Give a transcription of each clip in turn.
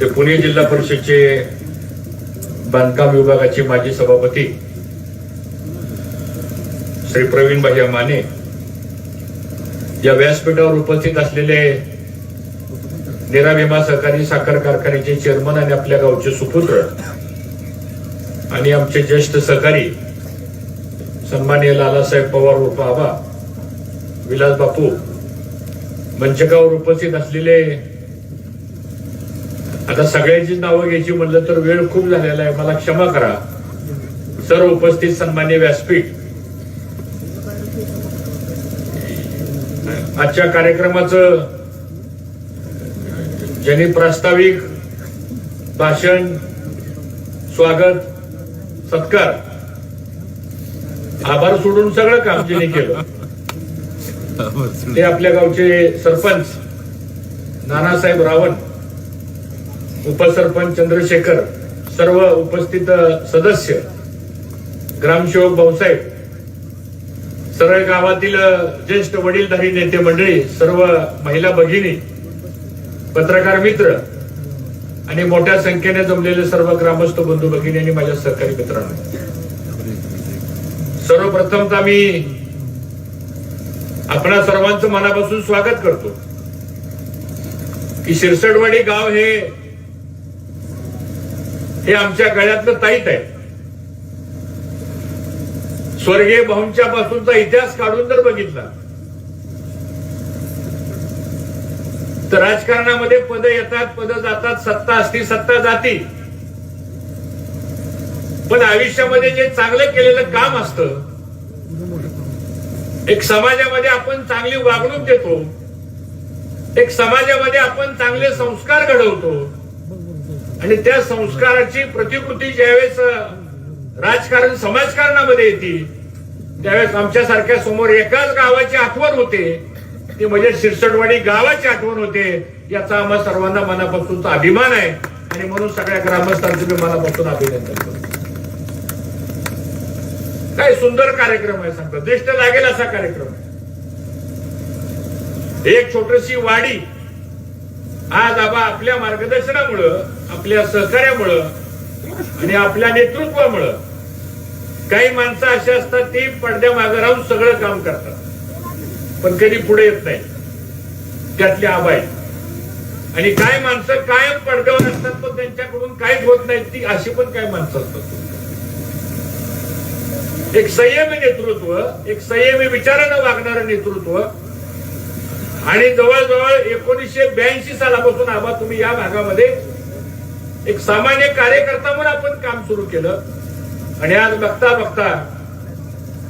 ते पुणे जिल्हा परिषदचे बांधकाम विभागाचे माजी सभापती श्री प्रवीण भाई माने या व्यासपीठावर उपस्थित असलेले निरा विमा सहकारी साखर कारखान्याचे चेअरमन आणि आपल्या गावचे सुपुत्र आणि आमचे ज्येष्ठ सहकारी सन्माननीय लालासाहेब पवार उर्फ आबा विलास बापू मंचकावर उपस्थित असलेले आता सगळ्यांची नावं घ्यायची म्हणलं तर वेळ खूप झालेला आहे. मला क्षमा करा. सर्व उपस्थित सन्मान्य व्यासपीठ. आजच्या कार्यक्रमाचं ज्यांनी प्रास्ताविक भाषण स्वागत सत्कार आभार सोडून सगळं काम ज्यांनी केलं ते आपल्या गावचे सरपंच नानासाहेब रावण उपसरपंच चंद्रशेखर सर्व उपस्थित सदस्य ग्रामसेवक भाऊसाहेब सरळ गावातील ज्येष्ठ वडीलधारी नेते मंडळी सर्व महिला भगिनी पत्रकार मित्र आणि मोठ्या संख्येने जमलेले सर्व ग्रामस्थ बंधू भगिनी आणि माझ्या सहकारी मित्रांनो. सर्वप्रथम मी आपणा सर्वांचं मनापासून स्वागत करतो की शिरसटवाडी गाव हे हे आमच्या गळ्यातलं ताईत आहे. स्वर्गीय भाऊंच्या पासूनचा इतिहास काढून जर बघितला तर राजकारणामध्ये पद येतात पद जातात सत्ता असती सत्ता जाती. पण आयुष्यामध्ये जे चांगलं केलेलं काम असतं एक समाजामध्ये आपण चांगली वागणूक देतो एक समाजामध्ये आपण चांगले संस्कार घडवतो आणि त्या संस्काराची प्रतिकृती ज्यावेळेस राजकारण समाजकारणामध्ये येते त्यावेळेस आमच्यासारख्या समोर एकाच गावाची आठवण होते. ती म्हणजे शिरसटवाडी गावाची आठवण होते याचा आम्हा सर्वांना मनापासूनचा अभिमान आहे. आणि म्हणून सगळ्या ग्रामस्थांचं मी मनापासून अभिनंदन करतो. काय सुंदर कार्यक्रम आहे सांगतो दृष्ट लागेल असा कार्यक्रम आहे. एक छोटीशी वाडी आज आबा आपल्या मार्गदर्शनामुळं आपल्या सहकार्यामुळं आणि आपल्या नेतृत्वामुळं काही माणसं अशी असतात ती पडद्यामागे राहून सगळं काम करतात. पण कधी पुढे येत नाही. त्यातली आबा आहेत. आणि काय माणसं कायम पडद्यावर असतात पण त्यांच्याकडून काहीच होत नाही ती अशी पण काही माणसं असतात. एक संयमी नेतृत्व एक संयमी विचारानं वागणारं नेतृत्व आणि जवळजवळ एकोणीसशे ब्याऐंशी सालापासून आबा तुम्ही या भागामध्ये एक सामान्य कार्यकर्ता म्हणून आपण काम सुरू केलं. आणि आज बघता बघता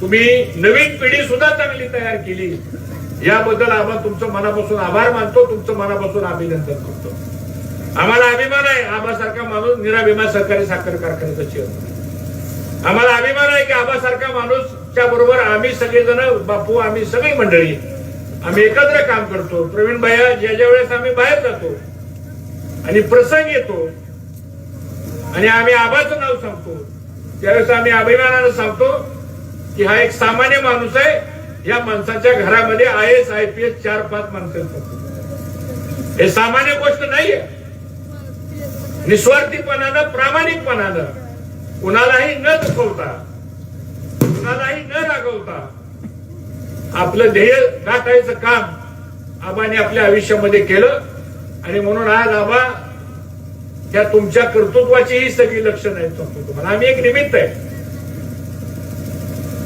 तुम्ही नवीन पिढी सुद्धा चांगली तयार केली. याबद्दल आम्हा तुमचं मनापासून आभार मानतो तुमचं मनापासून अभिनंदन करतो. आम्हाला अभिमान आहे आबासारखा माणूस निराभिमान सहकारी साखर कारखान्याचा चेअरमन आम्हाला अभिमान आहे की आबासारखा माणूसच्या बरोबर आम्ही सगळेजण बापू आम्ही सगळी मंडळी आम्ही एकत्र काम करतो. प्रवीण भाया ज्या ज्या वेळेस आम्ही बाहेर जातो आणि प्रसंग येतो आणि आम्ही आबाचं नाव सांगतो त्यावेळेस आम्ही अभिमानानं सांगतो की हा एक सामान्य माणूस आहे. या माणसाच्या घरामध्ये I S I P S चार पाच माणसं हे सामान्य गोष्ट नाहीये. निस्वार्थीपणानं प्रामाणिकपणानं कुणालाही न दुखवता कुणालाही न रागवता आपलं ध्येय गाठायचं काम आबाने आपल्या आयुष्यामध्ये केलं. आणि म्हणून आज आबा त्या तुमच्या कर्तृत्वाची ही सगळी लक्षणं आहेत तुम्हाला. आम्ही एक निमित्त आहे.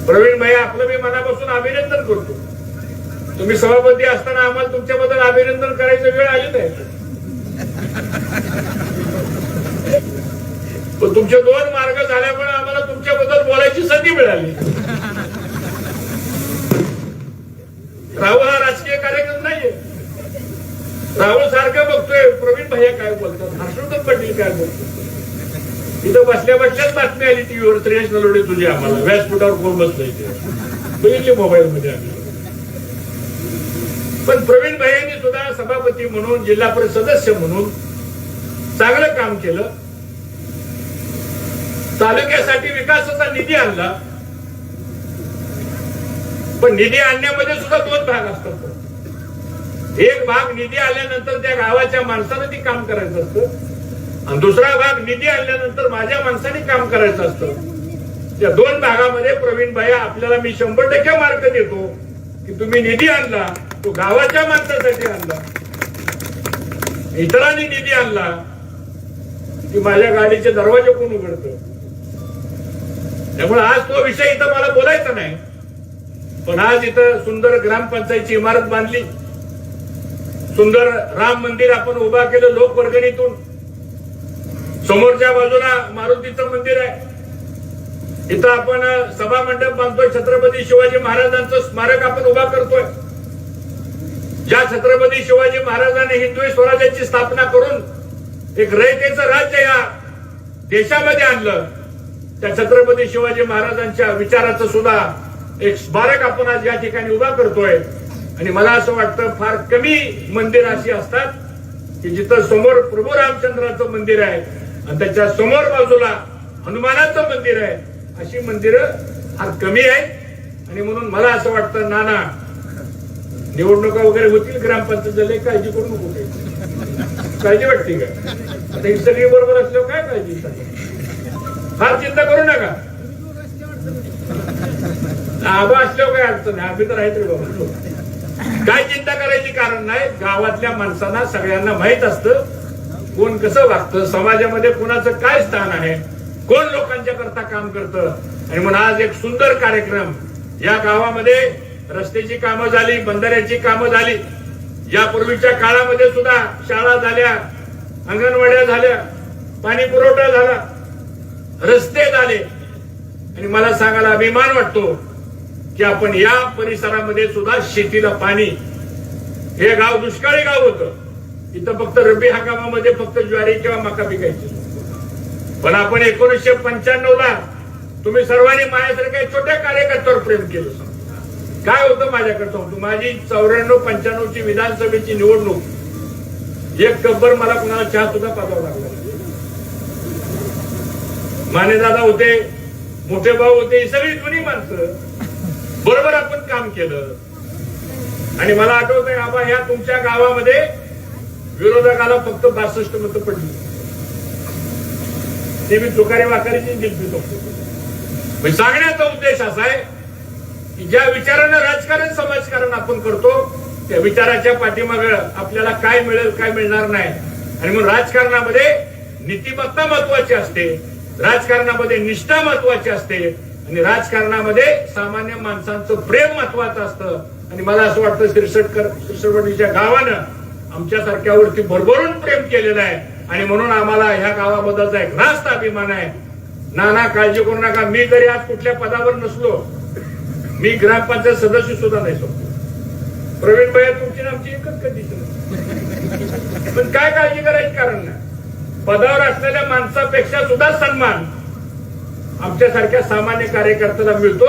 प्रवीण भाई आपलं मी मनापासून अभिनंदन करतो. तुम्ही सभापती असताना आम्हाला तुमच्याबद्दल अभिनंदन करायचं वेळ आली नाही. पण तुमचे दोन मार्ग झाल्यामुळे आम्हाला तुमच्याबद्दल बोलायची संधी मिळाली. राहुल हा राजकीय कार्यक्रम नाहीये. राहुल सारखं बघतोय प्रवीण भैया काय बोलतात हर्षवर्धन पाटील काय बोलतात? इथं बसल्या बसल्याच बातमी आली टीव्हीवर त्रियश नलोडे तुझी आम्हाला. व्यासपीठावर कोण बसतोय ते? बघितली मोबाईल मध्ये आम्ही. पण प्रवीण भैयांनी सुद्धा सभापती म्हणून जिल्हा परिषद सदस्य म्हणून चांगलं काम केलं. तालुक्यासाठी विकासाचा निधी आणला. पण निधी आणण्यामध्ये सुद्धा दोन भाग असतात. एक भाग निधी आल्यानंतर त्या गावाच्या माणसानं ती काम करायचं असतं. आणि दुसरा भाग निधी आणल्यानंतर माझ्या माणसाने काम करायचं असतं. त्या दोन भागामध्ये प्रवीण भाई आपल्याला मी शंभर टक्के मार्क देतो की तुम्ही निधी आणला तो गावाच्या माणसासाठी आणला. इतरांनी निधी आणला की माझ्या गाडीचे दरवाजे कोण उघडत? त्यामुळे आज तो विषय इथं मला बोलायचा नाही. पण आज इथं सुंदर ग्रामपंचायतची इमारत बांधली. सुंदर राम मंदिर आपण उभा केलं लोकवर्गणीतून. समोरच्या बाजूला मारुतीचं मंदिर आहे. इथं आपण सभा मंडप बांधतोय. छत्रपती शिवाजी महाराजांचं स्मारक आपण उभा करतोय. ज्या छत्रपती शिवाजी महाराजांनी हिंदवी स्वराज्याची स्थापना करून एक रयतेचं राज्य या देशामध्ये आणलं त्या छत्रपती शिवाजी महाराजांच्या विचाराचं सुद्धा एक स्मारक आपण आज या ठिकाणी उभा करतोय. आणि मला असं वाटतं फार कमी मंदिर अशी असतात की जिथं समोर प्रभू रामचंद्राचं मंदिर आहे आणि त्याच्यासमोर बाजूला हनुमानाचं मंदिर आहे अशी मंदिरं फार कमी आहेत. आणि म्हणून मला असं वाटतं नाना निवडणुका वगैरे होतील ग्रामपंचायत झाले काळजी करू नको काळजी वाटते का? आता ही सगळी बरोबर असल्यावर काय काळजी? फार चिंता करू नका. आबा असल्यावर काय अडचण नाही. आम्ही तर आहेत रे बाबा काय चिंता करायची कारण नाही. गावातल्या माणसांना सगळ्यांना माहीत असतं कोण कसं वागतं समाजामध्ये कोणाचं काय स्थान आहे कोण लोकांच्या करता काम करतं. आणि म्हणून आज एक सुंदर कार्यक्रम या गावामध्ये रस्त्याची कामं झाली बंधाऱ्याची कामं झाली. यापूर्वीच्या काळामध्ये सुद्धा शाळा झाल्या अंगणवाड्या झाल्या पाणी पुरवठा झाला. रस्ते झाले. आणि मला सांगायला अभिमान वाटतो की आपण या परिसरामध्ये सुद्धा शेतीला पाणी हे गाव दुष्काळी गाव होतं. इथं फक्त रब्बी हंगामामध्ये फक्त ज्वारी किंवा मका पिकायची. पण आपण एकोणीसशे पंच्याण्णव ला तुम्ही सर्वांनी माझ्यासारख्या छोट्या कार्यकर्त्यावर प्रेम केलं. काय होतं माझ्याकडचं माझी चौऱ्याण्णव पंच्याण्णवची विधानसभेची निवडणूक एक कब्बर मला कुणाला चहा सुद्धा पाजावा लागला माने दादा होते मोठे भाऊ होते ही सगळी जुनी माणसं बरोबर आपण काम केलं. आणि मला आठवत आहे आबा ह्या तुमच्या गावामध्ये विरोधकाला फक्त बासष्ट मतं पडली. ते मी तुकारी वाकारीची दिलती म्हणजे सांगण्याचा उद्देश असा आहे की ज्या विचारानं राजकारण समाजकारण आपण करतो त्या विचाराच्या पाठीमाग आपल्याला काय मिळेल काय मिळणार नाही. आणि म्हणून राजकारणामध्ये नीतिमत्ता महत्वाची असते राजकारणामध्ये निष्ठा महत्वाची असते आणि राजकारणामध्ये सामान्य माणसांचं प्रेम महत्वाचं असतं. आणि मला असं वाटतं शिरसटकर शिरसटवाडीच्या गावानं आमच्यासारख्यावरती भरभरून प्रेम केलेलं आहे. आणि म्हणून आम्हाला ह्या गावाबद्दलचा एक रास्त अभिमान आहे. नाना काळजी करू नका. मी जरी आज कुठल्या पदावर नसलो मी ग्रामपंचायत सदस्य सुद्धा नाही शकतो प्रवीण भाई तुमची आमची एकच कंडिशन पण काय काळजी करायची कारण नाही. पदावर असलेल्या माणसापेक्षा सुद्धा सन्मान आमच्यासारख्या सामान्य कार्यकर्त्याला मिळतो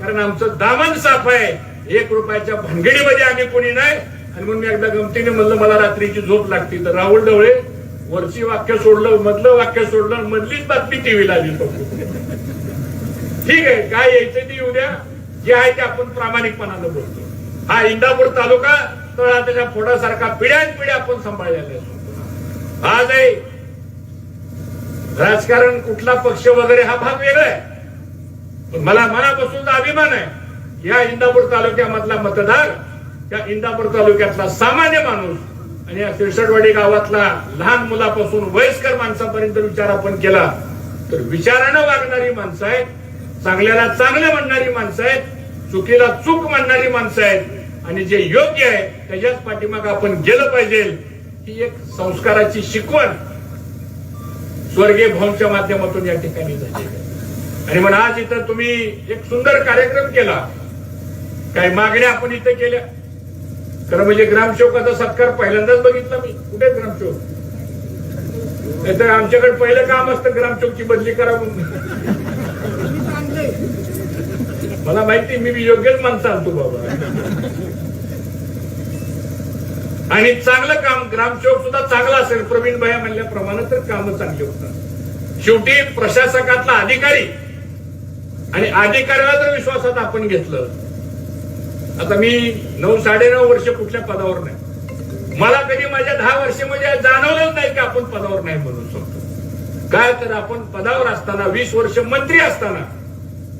कारण आमचं दामन साफ आहे. एक रुपयाच्या भानगडीमध्ये आम्ही कोणी नाही. आणि म्हणून मी एकदा गमतीने म्हणलं मला रात्रीची झोप लागते. तर राहुल ढवळे वरची वाक्य सोडलं मधलं वाक्य सोडलं मधलीच बातमी टीव्हीला आली ठीक आहे काय यायचं ते येऊ द्या. जे आहे ते आपण प्रामाणिकपणानं बोलतो. हा इंदापूर तालुका तळा त्याच्या फोडासारखा पिढ्यान पिढ्या आपण सांभाळलेला आज आहे राजकारण कुठला पक्ष वगैरे हा भाग वेगळा आहे. पण मला मनापासून अभिमान आहे या इंदापूर तालुक्यामधला मतदार त्या इंदापूर तालुक्यातला सामान्य माणूस आणि या तिरसटवाडी गावातला लहान मुलापासून वयस्कर माणसापर्यंत विचार आपण केला तर विचारानं वागणारी माणसं आहेत चांगल्याला चांगलं म्हणणारी माणसं आहेत चुकीला चूक म्हणणारी माणसं आहेत आणि जे योग्य आहे त्याच्याच पाठीमाग आपण गेलं पाहिजे ही एक संस्काराची शिकवण स्वर्गीय भाऊंच्या माध्यमातून या ठिकाणी झाली आणि म्हणून आज इथं तुम्ही एक सुंदर कार्यक्रम केला. काही मागण्या आपण इथं केल्या. खरं म्हणजे ग्रामसेवकाचा सत्कार पहिल्यांदाच बघितला मी. कुठे ग्रामसेवक? नाहीतर आमच्याकडे पहिलं काम असतं ग्रामसेवकची बदली करा म्हणून. मला माहिती मी योग्यच माणसं आणतो बाबा. आणि चांगलं काम ग्रामसेवक सुद्धा चांगला असेल. प्रवीण भाया म्हणल्याप्रमाणे तर काम चांगले होतात. शेवटी प्रशासकातला अधिकारी आणि अधिकाऱ्याला जर विश्वासात आपण घेतलं आता मी नऊ साडेनऊ वर्ष कुठल्या पदावर नाही. मला कधी माझ्या दहा वर्षामध्ये जाणवलंच नाही की आपण पदावर नाही म्हणून शकतो. काय तर आपण पदावर असताना वीस वर्ष मंत्री असताना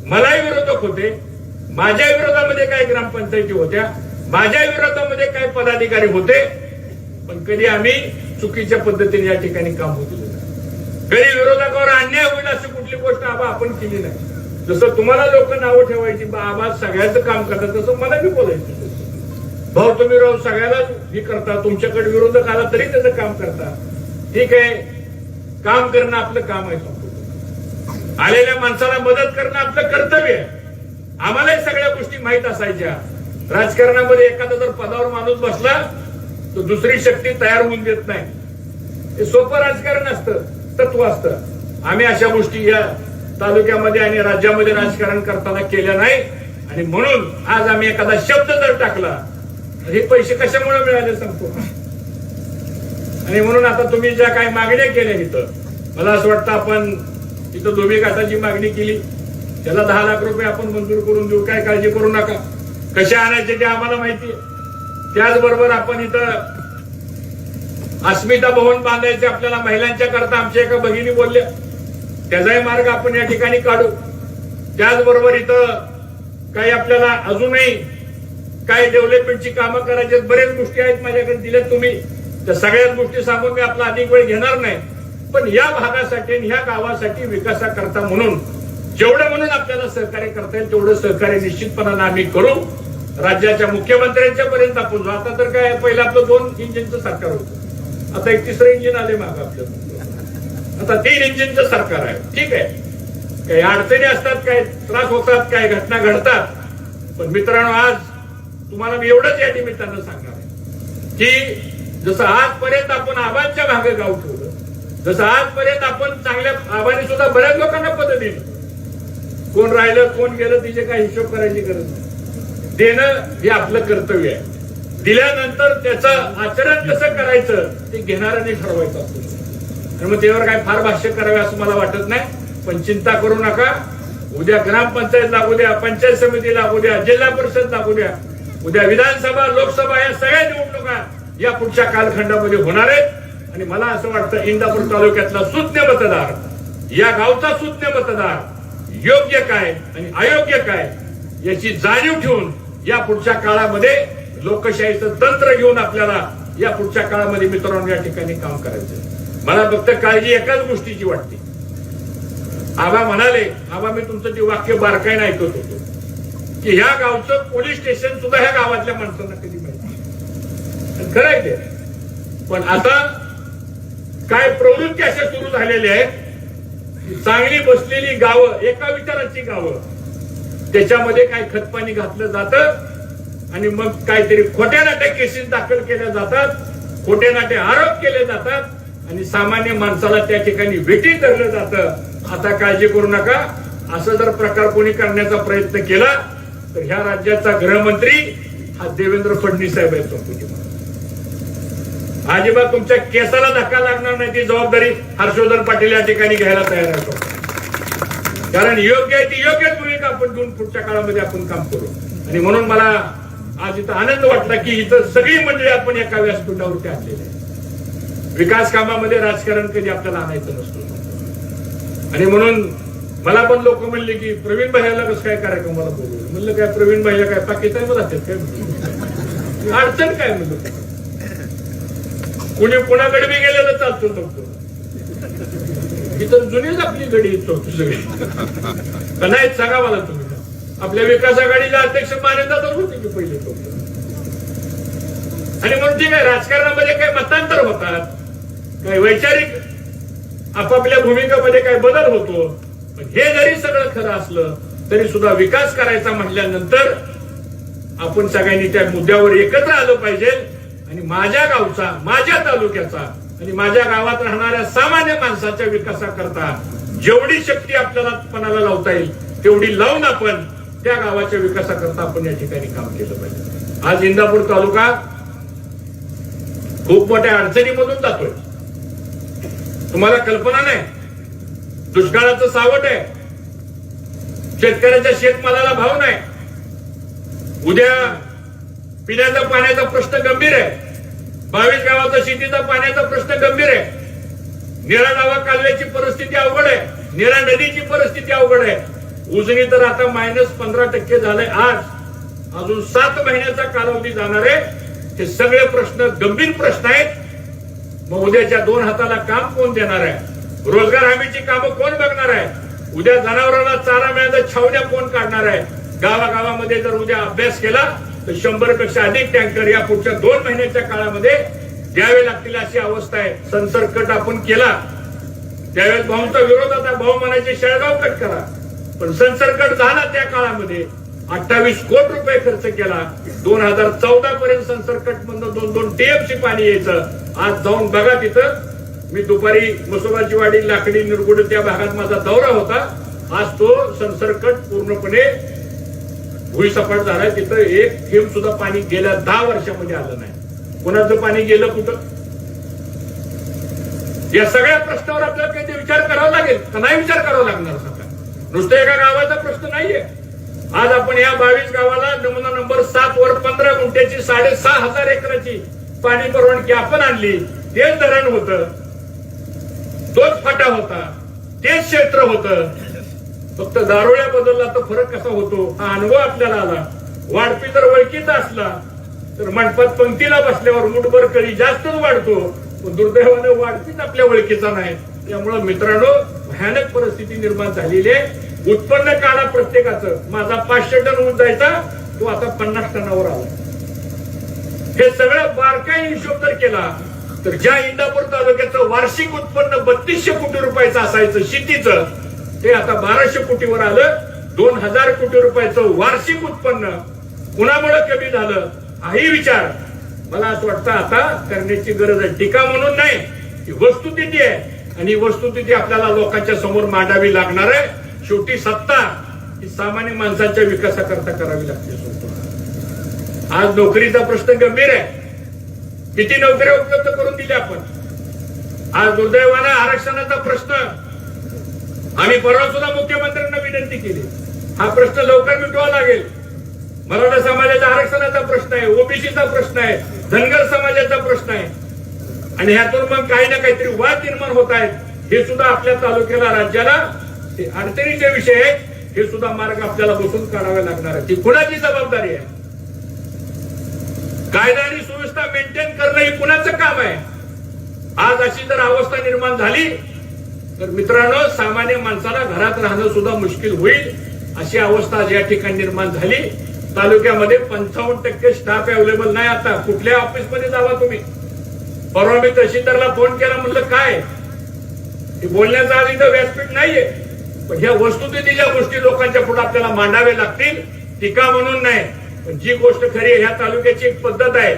मलाही विरोधक होते. माझ्या विरोधामध्ये काही ग्रामपंचायती होत्या. माझ्या विरोधामध्ये काही पदाधिकारी होते पण कधी आम्ही चुकीच्या पद्धतीने या ठिकाणी काम होत कधी विरोधकावर अन्याय होईल अशी कुठली गोष्ट आबा आपण केली नाही. जसं तुम्हाला लोक नावं ठेवायची आबा सगळ्याचं काम करतात तसं मला बी बोलायचं भाऊ तुम्ही राहून सगळ्याला हे करता तुमच्याकडे विरोधक आला तरी त्याचं काम करता. ठीक आहे काम करणं आपलं काम आहे आलेल्या माणसाला मदत करणं आपलं कर्तव्य आहे. आम्हालाही सगळ्या गोष्टी माहीत असायच्या. राजकारणामध्ये एखादा जर पदावर माणूस बसला तर दुसरी शक्ती तयार होऊन देत नाही. हे सोपं राजकारण असतं तत्व असतं. आम्ही अशा गोष्टी या तालुक्यामध्ये आणि राज्यामध्ये राजकारण करताना केल्या नाही. आणि म्हणून आज आम्ही एखादा शब्द जर टाकला तर हे पैसे कशामुळे मिळाले सांगतो? आणि म्हणून आता तुम्ही ज्या काही मागण्या केल्या इथं मला असं वाटतं आपण इथं दोन्ही घाटाची मागणी केली. त्याला दहा लाख रुपये आपण मंजूर करून देऊ काय काळजी करू नका. कशा आणायचे ते आम्हाला माहिती त्याचबरोबर आपण इथं अस्मिता भवन बांधायचे आपल्याला महिलांच्या करता आमच्या एका भगिनी बोलल्या त्याचाही मार्ग आपण या ठिकाणी काढू. त्याचबरोबर इथं काही आपल्याला अजूनही काही डेव्हलपमेंटची कामं करायची आहेत. बरेच गोष्टी आहेत माझ्याकडे दिल्यात तुम्ही. त्या सगळ्याच गोष्टी सांगून मी आपला अधिक वेळ घेणार नाही. पण या भागासाठी आणि ह्या गावासाठी विकासाकरता म्हणून जेवढं म्हणून आपल्याला सहकार्य करता येईल तेवढं सहकार्य निश्चितपणानं आम्ही करू. राज्याच्या मुख्यमंत्र्यांच्या पर्यंत आपण आता तर काय पहिलं आपलं दोन इंजिनचं सरकार होतं. आता एक तिसरं इंजिन आले माग आपलं. आता तीन इंजिनचं सरकार आहे. ठीक आहे. काही अडचणी असतात काय त्रास होतात काय घटना घडतात. पण मित्रांनो आज तुम्हाला मी एवढंच या निमित्तानं सांगणार आहे की जसं आजपर्यंत आपण आबांच्या भागे गाव ठेवलं जसं आजपर्यंत आपण चांगल्या आबाने सुद्धा बऱ्याच लोकांना पद दिली. कोण राहिलं कोण गेलं तिचे काय हिशोब करायची गरज नाही. देणं हे आपलं कर्तव्य आहे. दिल्यानंतर त्याचं आचरण कसं करायचं ते घेणाऱ्याने ठरवायचं असतं. आणि मग त्यावर काय फार भाष्य करावे असं मला वाटत नाही पण चिंता करू नका. उद्या ग्रामपंचायत लागू द्या पंचायत समिती लागू द्या जिल्हा परिषद लागू द्या. उद्या विधानसभा लोकसभा या सगळ्या निवडणुका या पुढच्या कालखंडामध्ये होणार आहेत. आणि मला असं वाटतं इंदापूर तालुक्यातला सुज्ञ मतदार या गावचा सुज्ञ मतदार योग्य काय आणि अयोग्य काय याची जाणीव ठेवून या पुढच्या काळामध्ये लोकशाहीचं तंत्र घेऊन आपल्याला या पुढच्या काळामध्ये मित्रांनो या ठिकाणी काम करायचं मला फक्त काळजी एकाच गोष्टीची वाटते. आबा म्हणाले आबा मी तुमचं ते वाक्य बारकाईने ऐकत होतो. की ह्या गावचं पोलीस स्टेशन सुद्धा ह्या गावातल्या माणसांना कधी माहिती खरंय खरं आहे ते. पण आता काय प्रवृत्ती अशा सुरू झालेल्या आहेत चांगली बसलेली गावं एका विचाराची गावं. त्याच्यामध्ये काय खतपाणी घातलं जातं आणि मग काहीतरी खोट्या नाट्या केसेस दाखल केल्या जातात खोटे नाटे आरोप केले जातात आणि सामान्य माणसाला त्या ठिकाणी वेटी धरलं जातं. आता काळजी करू नका. असं जर प्रकार कोणी करण्याचा प्रयत्न केला तर ह्या राज्याचा गृहमंत्री हा देवेंद्र फडणवीस साहेब आहेत. अजिबात तुमच्या केसाला धक्का लागणार नाही ती जबाबदारी हर्षवर्धन पाटील या ठिकाणी घ्यायला तयार असतो कारण योग्य आहे ती योग्य भूमिका आपण घेऊन पुढच्या काळामध्ये आपण काम करू. आणि म्हणून मला आज इथं आनंद वाटला की इथं सगळी मंडळी आपण एका व्यासपीठावरती आणलेली आहे. विकास कामामध्ये राजकारण कधी आपल्याला आणायचं नसतं. आणि म्हणून मला पण लोक म्हणले की प्रवीण भाईला कसं काय कार्यक्रमाला बोलू म्हणलं काय प्रवीण भाईला काय पाकिस्तानमध्ये असतात काय? अडचण काय म्हणलं? कुणी कुणाकडे बी गेलेलं चालतो नव्हतं इथं जुनीच आपली गडी चौथी सगळी. का नाही सांगा मला तुम्ही. आपल्या विकास आघाडीला अध्यक्ष मान्यता होते की पहिले तो. आणि म्हणून ते काय राजकारणामध्ये काही मतांतर होतात काय वैचारिक आपापल्या भूमिकेमध्ये काय बदल होतो. पण हे जरी सगळं खरं असलं तरी सुद्धा विकास करायचा म्हटल्यानंतर आपण सगळ्यांनी त्या मुद्द्यावर एकत्र आलं पाहिजे. आणि माझ्या गावचा माझ्या तालुक्याचा आणि माझ्या गावात राहणाऱ्या सामान्य माणसाच्या विकासाकरता जेवढी शक्ती आपल्याला पणाला लावता येईल तेवढी लावून आपण त्या गावाच्या विकासाकरता आपण या ठिकाणी काम केलं पाहिजे. आज इंदापूर तालुका खूप मोठ्या अडचणीमधून जातोय. तुम्हाला कल्पना नाही? दुष्काळाचं सावट आहे. शेतकऱ्याच्या शेतमालाला भाव नाही. उद्या पिण्याचा पाण्याचा प्रश्न गंभीर आहे. बावीस गावाचा शेतीचा पाण्याचा प्रश्न गंभीर आहे. निळा नावा कालव्याची परिस्थिती अवघड आहे. निळा नदीची परिस्थिती अवघड आहे. उजनी तर आता मायनस पंधरा टक्के झालंय. आज अजून सात महिन्याचा कालावधी जाणार आहे. हे सगळे प्रश्न गंभीर प्रश्न आहेत. मग उद्याच्या दोन हाताला काम कोण देणार आहे? रोजगार हमीची कामं कोण बघणार आहे? उद्या जनावरांना चारा मिळायचा छावण्या कोण काढणार आहे? गावागावामध्ये जर उद्या अभ्यास केला तर शंभरपेक्षा अधिक टँकर या पुढच्या दोन महिन्याच्या काळामध्ये द्यावे लागतील अशी अवस्था आहे. संसर्ग कट आपण केला. त्यावेळेस भाऊंचा विरोध आता भाऊ म्हणायचे शेळगाव कट करा. पण संसर्ग कट झाला त्या काळामध्ये. अठ्ठावीस कोटी रुपये खर्च केला. दोन हजार चौदा पर्यंत संसर्कट मधून दोन दोन टीएमसी पाणी यायचं. आज जाऊन बघा तिथं. मी दुपारी मसोबाची वाडी लाकडी निरगुड त्या भागात माझा दौरा होता. आज तो संसर्ग कट पूर्णपणे भुईसपाट झालाय तिथं एक थेंब सुद्धा पाणी गेल्या दहा वर्षामध्ये आलं नाही. कोणाचं पाणी गेलं कुठं? या सगळ्या प्रश्नावर आपल्याला काहीतरी विचार करावा लागेल. का नाही विचार करावा लागणार सगळ्या नुसतं एका गावाचा प्रश्न नाहीये. आज आपण या बावीस गावाला नमुना नंबर सात वर पंधरा गुंठ्याची साडेसहा हजार एकराची पाणी परवानगी आपण आणली. तेच धरण होतं. तोच फाटा होता. तेच क्षेत्र होतं. फक्त दारोळ्या बदलला तर फरक कसा होतो? हा अनुभव आपल्याला आला. वाढपी जर वळखीचा असला तर मंडपात पंक्तीला बसल्यावर मुठभर कळी जास्तच वाढतो. पण दुर्दैवानं वाढपीच आपल्या ओळखीचा नाही. त्यामुळं मित्रांनो भयानक परिस्थिती निर्माण झालेली आहे. उत्पन्न काढा प्रत्येकाचं. माझा पाचशे टन होऊन जायचा तो आता पन्नास टनावर आला. हे सगळं बारकाई हिशोब जर केला. तर ज्या इंदापूर तालुक्याचं वार्षिक उत्पन्न बत्तीसशे कोटी रुपयाचं असायचं शेतीचं ते आता बाराशे कोटीवर आलं. दोन हजार कोटी रुपयाचं वार्षिक उत्पन्न कुणामुळे कमी झालं? हाही विचार. मला असं वाटतं आता करण्याची गरज आहे. टीका म्हणून नाही ही वस्तुस्थिती आहे. आणि वस्तुस्थिती आपल्याला लोकांच्या समोर मांडावी लागणार आहे. शेवटी सत्ता ही सामान्य माणसाच्या विकासाकरता करावी लागते. आज नोकरीचा प्रश्न गंभीर आहे. किती नोकऱ्या उपलब्ध करून दिल्या आपण? आज दुर्दैवानं आरक्षणाचा प्रश्न आम्ही परवा सुद्धा मुख्यमंत्र्यांना विनंती केली. हा प्रश्न लवकर मिटवा लागेल. मराठा समाजाच्या आरक्षणाचा प्रश्न आहे ओबीसीचा प्रश्न आहे धनगर समाजाचा प्रश्न आहे. आणि ह्यातून मग काही ना काहीतरी वाद निर्माण होत आहेत. हे सुद्धा आपल्या तालुक्याला राज्याला ते अडचणीचे विषय आहेत. हे सुद्धा मार्ग आपल्याला बसून काढावे लागणार आहे ती कुणाची जबाबदारी आहे? कायदा आणि सुव्यवस्था मेंटेन करणं हे कुणाचं काम आहे? आज अशी जर अवस्था निर्माण झाली. तर मित्रांनो सामान्य माणसाला घरात राहणं सुद्धा मुश्किल होईल अशी अवस्था आज या ठिकाणी निर्माण झाली. तालुक्यामध्ये पंचावन्न टक्के स्टाफ अवेलेबल नाही आता. कुठल्या ऑफिसमध्ये जावा तुम्ही? परवा मी तहसीलदारला फोन केला म्हणलं काय? बोलण्याचा आज इथं व्यासपीठ नाहीये. पण ह्या वस्तुस्थितीच्या गोष्टी लोकांच्या पुढे आपल्याला मांडावे लागतील टीका म्हणून नाही. पण जी गोष्ट खरी आहे ह्या तालुक्याची एक पद्धत आहे.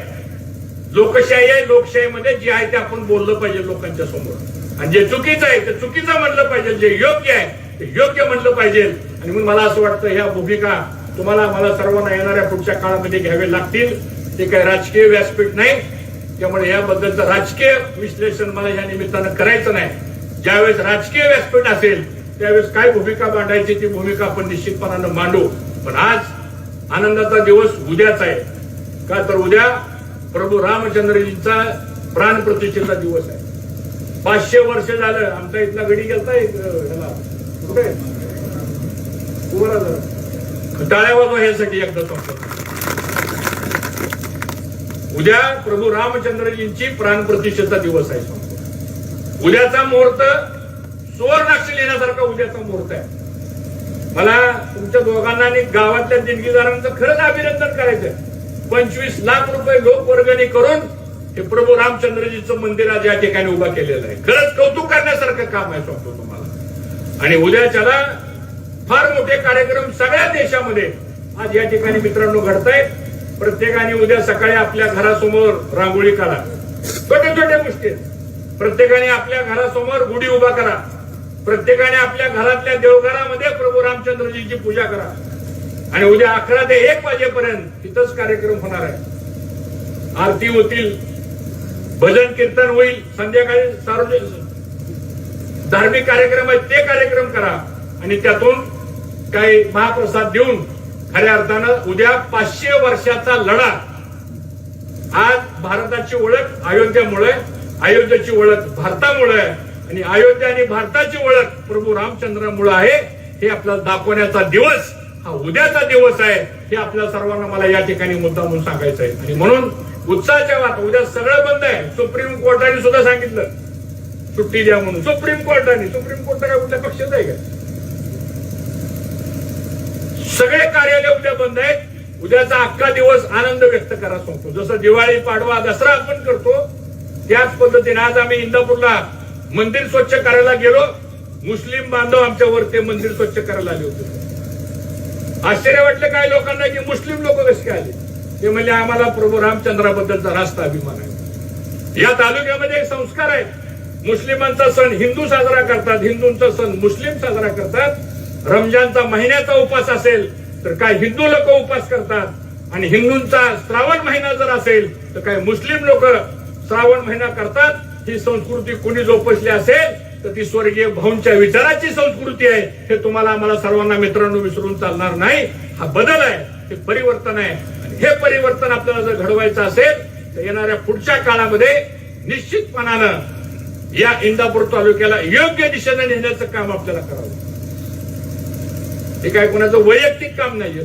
लोकशाही आहे लोकशाहीमध्ये जे आहे ते आपण बोललं पाहिजे लोकांच्या समोर. आणि जे चुकीचं आहे ते चुकीचं म्हणलं पाहिजे जे योग्य आहे ते योग्य म्हणलं पाहिजे. आणि म्हणून मला असं वाटतं ह्या भूमिका तुम्हाला मला सर्वांना येणाऱ्या पुढच्या काळामध्ये घ्यावे लागतील. ते काही राजकीय व्यासपीठ नाही. त्यामुळे याबद्दलचं राजकीय विश्लेषण मला या निमित्तानं करायचं नाही. ज्यावेळेस राजकीय व्यासपीठ असेल त्यावेळेस काय भूमिका मांडायची ती भूमिका आपण निश्चितपणानं मांडू. पण आज आनंदाचा दिवस उद्याच आहे. का तर उद्या प्रभू रामचंद्रजींचा प्राणप्रतिष्ठेचा दिवस आहे. पाचशे वर्ष झालं. आमचा इथला गडी गेलता एक अं, ह्याला. कुठे? ह्यासाठी एकदा संपत उद्या प्रभू रामचंद्रजींची प्राणप्रतिष्ठेचा दिवस आहे उद्याचा मुहूर्त सुवर्णाक्ष लिहिण्यासारखा उद्याचा मुहूर्त आहे. मला तुमच्या दोघांना आणि गावातल्या दिनगीदारांचं खरंच अभिनंदन करायचं पंचवीस लाख रुपये लोकवर्गणी करून हे प्रभू रामचंद्रजीचं मंदिर आज या ठिकाणी उभा केलेलं आहे. खरंच कौतुक करण्यासारखं काम आहे सांगतो तुम्हाला. आणि उद्याच्याला फार मोठे कार्यक्रम सगळ्या देशामध्ये आज या ठिकाणी मित्रांनो घडतायत. प्रत्येकाने उद्या सकाळी आपल्या घरासमोर रांगोळी करा छोट्या छोट्या गोष्टी आहेत. प्रत्येकाने आपल्या घरासमोर गुढी उभा करा. प्रत्येकाने आपल्या घरातल्या देवघरामध्ये प्रभू रामचंद्रजीची पूजा करा. आणि उद्या अकरा ते एक वाजेपर्यंत तिथंच कार्यक्रम होणार आहे. आरती होतील. भजन कीर्तन होईल संध्याकाळी सार्वजनिक धार्मिक कार्यक्रम आहेत ते कार्यक्रम करा. आणि त्यातून काही महाप्रसाद देऊन खऱ्या अर्थानं उद्या पाचशे वर्षाचा लढा. आज भारताची ओळख अयोध्येमुळे अयोध्येची ओळख भारतामुळे आणि अयोध्या आणि भारताची ओळख प्रभू रामचंद्रामुळे आहे हे आपल्याला दाखवण्याचा दिवस हा उद्याचा दिवस आहे हे आपल्या सर्वांना मला या ठिकाणी मुद्दा म्हणून सांगायचं आहे आणि म्हणून उत्साहाच्या वाट उद्या सगळं बंद आहे. सुप्रीम कोर्टाने सुद्धा सांगितलं. सुट्टी द्या म्हणून. सुप्रीम कोर्टाने. सुप्रीम कोर्ट काय कुठल्या पक्षच आहे का? सगळे कार्यालय उद्या बंद आहेत. उद्याचा अख्खा दिवस आनंद व्यक्त करा सांगतो जसं दिवाळी पाडवा दसरा आपण करतो त्याच पद्धतीने आज आम्ही इंदापूरला मंदिर स्वच्छ करायला गेलो. मुस्लिम बांधव आमच्यावर ते मंदिर स्वच्छ करायला आले होते. आश्चर्य वाटलं काय लोकांना की मुस्लिम लोक कसे आले? ते म्हणजे आम्हाला प्रभू रामचंद्राबद्दलचा रास्त अभिमान आहे. या तालुक्यामध्ये एक संस्कार आहे. मुस्लिमांचा सण हिंदू साजरा करतात हिंदूंचा सण मुस्लिम साजरा करतात. रमजानचा महिन्याचा उपास असेल तर काय हिंदू लोक उपास करतात. आणि हिंदूंचा श्रावण महिना जर असेल तर काय मुस्लिम लोक श्रावण महिना करतात. ही संस्कृती कुणी जोपसली असेल तर ती स्वर्गीय भाऊंच्या विचाराची संस्कृती आहे. हे तुम्हाला आम्हाला सर्वांना मित्रांनो विसरून चालणार नाही. हा बदल आहे हे परिवर्तन आहे. हे परिवर्तन आपल्याला जर घडवायचं असेल तर येणाऱ्या पुढच्या काळामध्ये निश्चितपणानं या इंदापूर तालुक्याला योग्य दिशेने नेण्याचं काम आपल्याला करावं हे काय कोणाचं वैयक्तिक काम नाहीये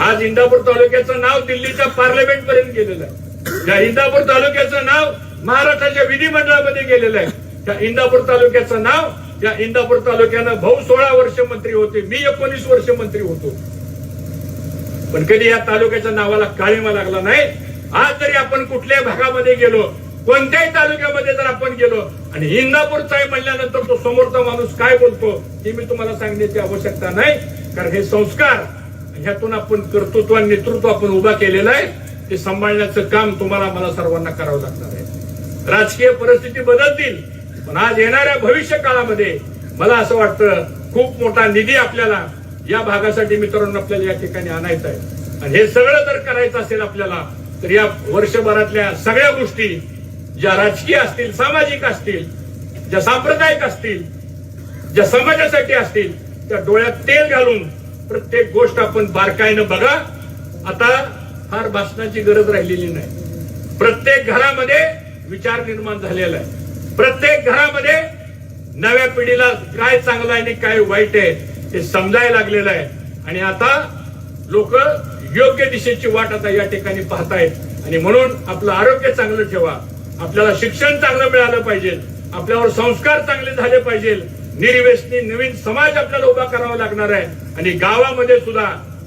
आज इंदापूर तालुक्याचं नाव दिल्लीच्या पार्लमेंट पर्यंत गेलेलं आहे. त्या इंदापूर तालुक्याचं नाव महाराष्ट्राच्या विधिमंडळामध्ये गेलेलं आहे. त्या इंदापूर तालुक्याचं नाव या इंदापूर तालुक्यानं भाऊ सोळा वर्ष मंत्री होते मी एकोणीस वर्ष मंत्री होतो. पण कधी या तालुक्याच्या नावाला काळीमा लागला नाही? आज जरी आपण कुठल्याही भागामध्ये गेलो कोणत्याही तालुक्यामध्ये जर आपण गेलो आणि इंदापूरचा आहे म्हणल्यानंतर तो समोरचा माणूस काय बोलतो हे मी तुम्हाला सांगण्याची आवश्यकता नाही. कारण हे संस्कार ह्यातून आपण कर्तृत्व आणि नेतृत्व आपण उभा केलेलं आहे. ते सांभाळण्याचं काम तुम्हाला मला सर्वांना करावं लागणार आहे. राजकीय परिस्थिती बदलतील पण आज येणाऱ्या भविष्य काळामध्ये मला असं वाटतं खूप मोठा निधी आपल्याला या भागासाठी मित्रांनो आपल्याला या ठिकाणी आणायचं आहे. आणि हे सगळं जर करायचं असेल आपल्याला तर या वर्षभरातल्या सगळ्या गोष्टी ज्या राजकीय असतील सामाजिक असतील ज्या सांप्रदायिक असतील ज्या समाजासाठी असतील त्या डोळ्यात तेल घालून प्रत्येक गोष्ट आपण बारकाईनं बघा. आता फार भाषणाची गरज राहिलेली नाही. प्रत्येक घरामध्ये विचार निर्माण झालेला आहे. प्रत्येक घरामध्ये नव्या पिढीला काय चांगलं आहे आणि काय वाईट आहे हे समजायला लागलेलं आहे. आणि आता लोक योग्य दिशेची वाट आता या ठिकाणी पाहतायत. आणि म्हणून आपलं आरोग्य चांगलं ठेवा. आपल्याला शिक्षण चांगलं मिळालं पाहिजे. आपल्यावर संस्कार चांगले झाले पाहिजे. निर्वेशनी नवीन समाज आपल्याला उभा करावा लागणार आहे. आणि गावामध्ये सुद्धा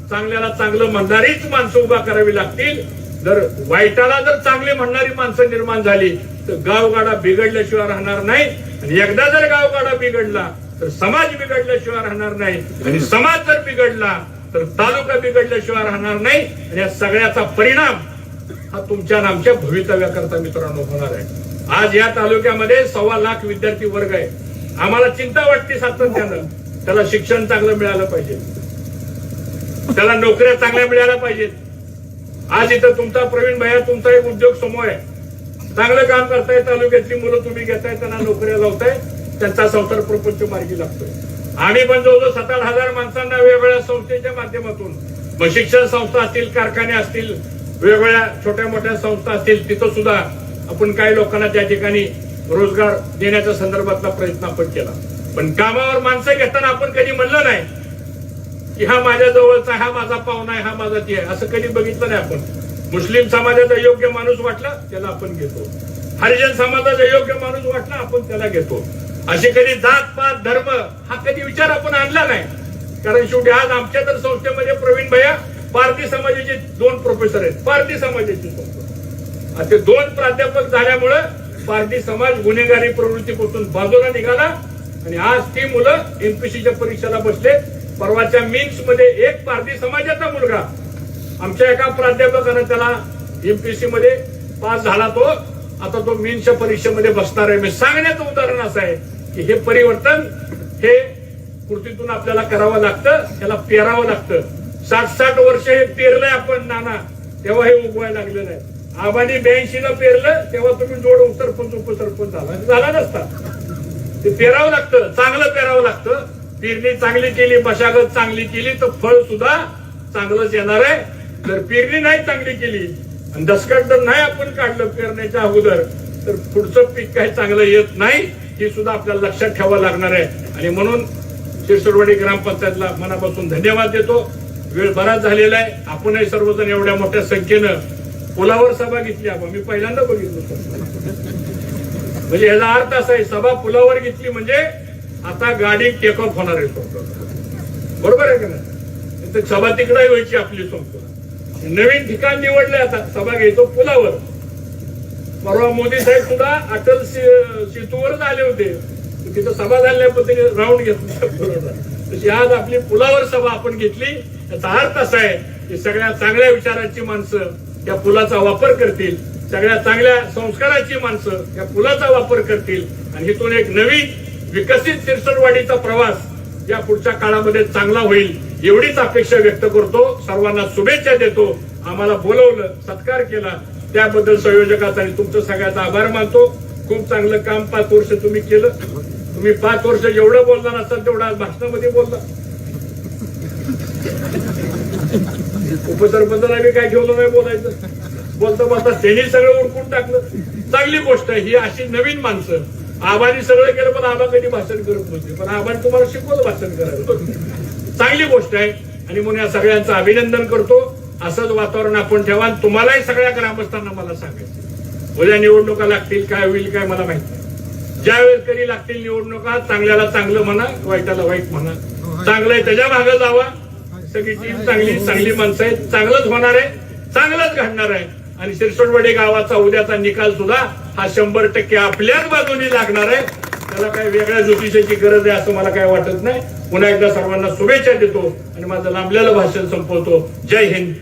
चांगल्याला चांगलं म्हणणारीच माणसं उभा करावी लागतील. जर वाईटाला जर चांगली म्हणणारी माणसं निर्माण झाली तर गावगाडा बिघडल्याशिवाय राहणार नाही. आणि एकदा जर गावगाडा बिघडला तर समाज बिघडल्याशिवाय राहणार नाही. आणि समाज जर बिघडला तर तालुका बिघडल्याशिवाय राहणार नाही. आणि या सगळ्याचा परिणाम हा तुमच्या आणि आमच्या भवितव्याकरता मित्रांनो होणार आहे. आज या तालुक्यामध्ये सव्वा लाख विद्यार्थी वर्ग आहे. आम्हाला चिंता वाटते सातत्यानं. त्याला शिक्षण चांगलं मिळालं पाहिजे. त्याला नोकऱ्या चांगल्या मिळाल्या पाहिजेत. आज इथं तुमचा प्रवीण भैया तुमचा एक उद्योग समूह आहे. चांगलं काम करताय तालुक्यातली मुलं तुम्ही घेताय त्यांना नोकऱ्या लावताय. त्यांचा संसार प्रपंच मार्गी लागतोय. आम्ही पण जवळजवळ सात आठ हजार माणसांना वेगवेगळ्या संस्थेच्या माध्यमातून मग शिक्षण संस्था असतील कारखाने असतील वेगवेगळ्या छोट्या मोठ्या संस्था असतील तिथं सुद्धा आपण काही लोकांना त्या ठिकाणी रोजगार देण्याच्या संदर्भातला प्रयत्न आपण केला. पण कामावर माणसं घेताना आपण कधी म्हणलं नाही की हा माझ्या जवळचा हा माझा पाहुणा आहे हा माझा ती आहे असं कधी बघितलं नाही आपण. मुस्लिम समाजाचा योग्य माणूस वाटला त्याला आपण घेतो. हरिजन समाजाचा योग्य माणूस वाटला आपण त्याला घेतो. असे कधी जात पात धर्म हा कधी विचार आपण आणला नाही. कारण शेवटी आज आमच्या तर संस्थेमध्ये प्रवीण भैया पारधी समाजाचे दोन प्रोफेसर आहेत. पारधी समाजाचे संस्था ते दोन प्राध्यापक झाल्यामुळं पारधी समाज गुन्हेगारी प्रवृत्तीपासून बाजूला निघाला आणि आज ती मुलं एमपीसीच्या परीक्षेला बसले. परवाच्या मिन्समध्ये एक पारधी समाजाचा मुलगा. आमच्या एका प्राध्यापकानं त्याला एमपीसी मध्ये पास झाला तो. आता तो मेन्सच्या परीक्षेमध्ये बसणार आहे. मी सांगण्याचं उदाहरण असं आहे. की हे परिवर्तन हे कृतीतून आपल्याला करावं लागतं त्याला पेरावं लागतं. साठ साठ वर्ष हे पेरलंय आपण नाना. तेव्हा हे उगवायला लागलेलं आहे. आबानी ब्याऐंशीला पेरलं तेव्हा तुम्ही जोड उतरपंच उपसरपंच झाला. झाला नसता. ते पेरावं लागतं चांगलं पेरावं लागतं. पेरणी चांगली केली मशागत चांगली केली तर फळ सुद्धा चांगलंच येणार आहे. जर पेरणी नाही चांगली केली आणि दसकट जर नाही आपण काढलं पेरण्याच्या अगोदर तर पुढचं पीक काही चांगलं येत नाही. हे सुद्धा आपल्याला लक्षात ठेवावं लागणार आहे. आणि म्हणून शिरसोडवाडी ग्रामपंचायतला मनापासून धन्यवाद देतो. वेळ बराच झालेला आहे. आपणही सर्वजण एवढ्या मोठ्या संख्येनं पुलावर सभा घेतली. आपण मी पहिल्यांदा बघितलं म्हणजे याचा अर्थ असा आहे सभा पुलावर घेतली म्हणजे आता गाडी टेक ऑफ होणार आहे बरोबर आहे का नाही? सभा तिकडे व्हायची आपली संपूर्ण. नवीन ठिकाण निवडले आता सभा घ्यायचो पुलावर. परवा मोदी साहेब सुद्धा अटल सेतूवरच आले होते. तिथं सभा झाल्या पद्धतीने राऊंड घेतला. तशी आज आपली पुलावर सभा आपण घेतली. याचा अर्थ असा आहे की सगळ्या चांगल्या विचारांची माणसं या पुलाचा वापर करतील. सगळ्या चांगल्या संस्काराची माणसं या पुलाचा वापर करतील. आणि इथून एक नवीन विकसित सिरसरवाडीचा प्रवास या पुढच्या काळामध्ये चांगला होईल एवढीच अपेक्षा व्यक्त करतो. सर्वांना शुभेच्छा देतो. आम्हाला बोलवलं सत्कार केला. त्याबद्दल संयोजकाचा आणि तुमचं सगळ्याचा आभार मानतो. खूप चांगलं काम पाच वर्ष तुम्ही केलं. तुम्ही पाच वर्ष जेवढं बोलणार असाल तेवढं आज भाषणामध्ये बोलला. उपसरपंचाला आम्ही काय ठेवलं नाही बोलायचं. बोलता बोलता त्यांनी सगळं उरकून टाकलं. चांगली गोष्ट आहे ही अशी नवीन माणसं. आबानी सगळं केलं पण आबा कधी भाषण करत नव्हते. पण आबाने तुम्हाला शिकवलं भाषण करायला. चांगली गोष्ट आहे. आणि म्हणून या सगळ्यांचं अभिनंदन करतो. असंच वातावरण आपण ठेवा. आणि तुम्हालाही सगळ्या ग्रामस्थांना मला सांगायचं उद्या निवडणुका लागतील काय होईल काय मला माहिती नाही. ज्या कधी लागतील निवडणुका चांगल्याला चांगलं म्हणा वाईटाला वाईट म्हणा. चांगलं आहे त्याच्यामागे जावा. सगळी टीम चांगली चांगली माणसं आहेत. चांगलंच होणार आहे. चांगलंच घडणार आहे. आणि शिरसोडवडे गावाचा उद्याचा निकाल सुद्धा हा शंभर टक्के आपल्याच बाजूने लागणार आहे. त्याला काही वेगळ्या ज्योतिषाची गरज आहे असं मला काय वाटत नाही. पुन्हा एकदा सर्वांना शुभेच्छा देतो आणि माझं लांबलेलं भाषण संपवतो. जय हिंद.